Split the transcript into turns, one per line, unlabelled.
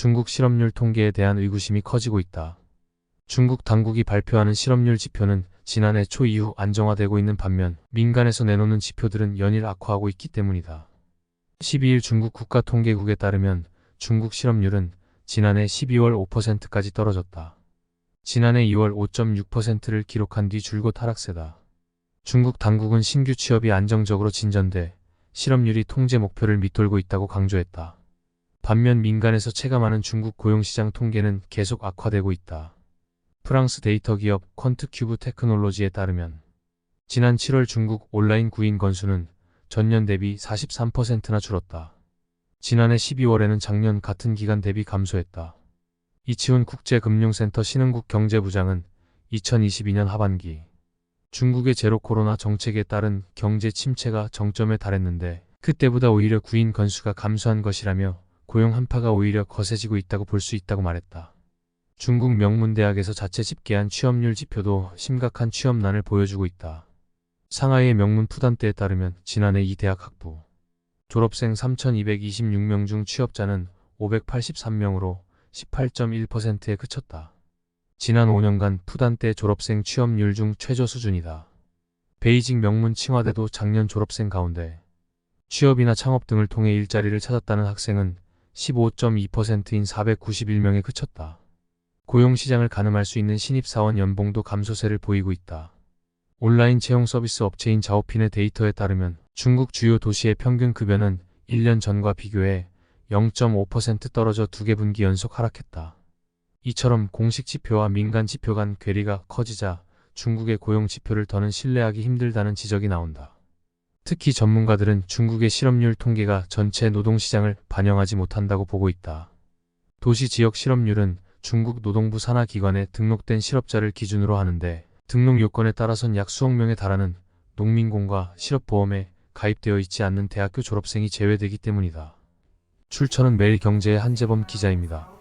중국 실업률 통계에 대한 의구심이 커지고 있다. 중국 당국이 발표하는 실업률 지표는 지난해 초 이후 안정화되고 있는 반면 민간에서 내놓는 지표들은 연일 악화하고 있기 때문이다. 12일 중국 국가통계국에 따르면 중국 실업률은 지난해 12월 5%까지 떨어졌다. 지난해 2월 5.6%를 기록한 뒤 줄곧 하락세다. 중국 당국은 신규 취업이 안정적으로 진전돼 실업률이 통제 목표를 밑돌고 있다고 강조했다. 반면 민간에서 체감하는 중국 고용시장 통계는 계속 악화되고 있다. 프랑스 데이터 기업 퀀트큐브 테크놀로지에 따르면 지난 7월 중국 온라인 구인 건수는 전년 대비 43%나 줄었다. 지난해 12월에는 작년 같은 기간 대비 감소했다. 이치훈 국제금융센터 신흥국 경제부장은 2022년 하반기 중국의 제로 코로나 정책에 따른 경제 침체가 정점에 달했는데 그때보다 오히려 구인 건수가 감소한 것이라며 고용 한파가 오히려 거세지고 있다고 볼 수 있다고 말했다. 중국 명문대학에서 자체 집계한 취업률 지표도 심각한 취업난을 보여주고 있다. 상하이의 명문 푸단대에 따르면 지난해 이 대학 학부 졸업생 3,226명 중 취업자는 583명으로 18.1%에 그쳤다. 지난 5년간 푸단대 졸업생 취업률 중 최저 수준이다. 베이징 명문 칭화대도 작년 졸업생 가운데 취업이나 창업 등을 통해 일자리를 찾았다는 학생은 15.2%인 491명에 그쳤다. 고용시장을 가늠할 수 있는 신입사원 연봉도 감소세를 보이고 있다. 온라인 채용 서비스 업체인 자오핀의 데이터에 따르면 중국 주요 도시의 평균 급여는 1년 전과 비교해 0.5% 떨어져 두 개 분기 연속 하락했다. 이처럼 공식 지표와 민간 지표 간 괴리가 커지자 중국의 고용 지표를 더는 신뢰하기 힘들다는 지적이 나온다. 특히 전문가들은 중국의 실업률 통계가 전체 노동시장을 반영하지 못한다고 보고 있다. 도시 지역 실업률은 중국 노동부 산하 기관에 등록된 실업자를 기준으로 하는데 등록 요건에 따라선 약 수억 명에 달하는 농민공과 실업보험에 가입되어 있지 않는 대학교 졸업생이 제외되기 때문이다. 출처는 매일경제의 한재범 기자입니다.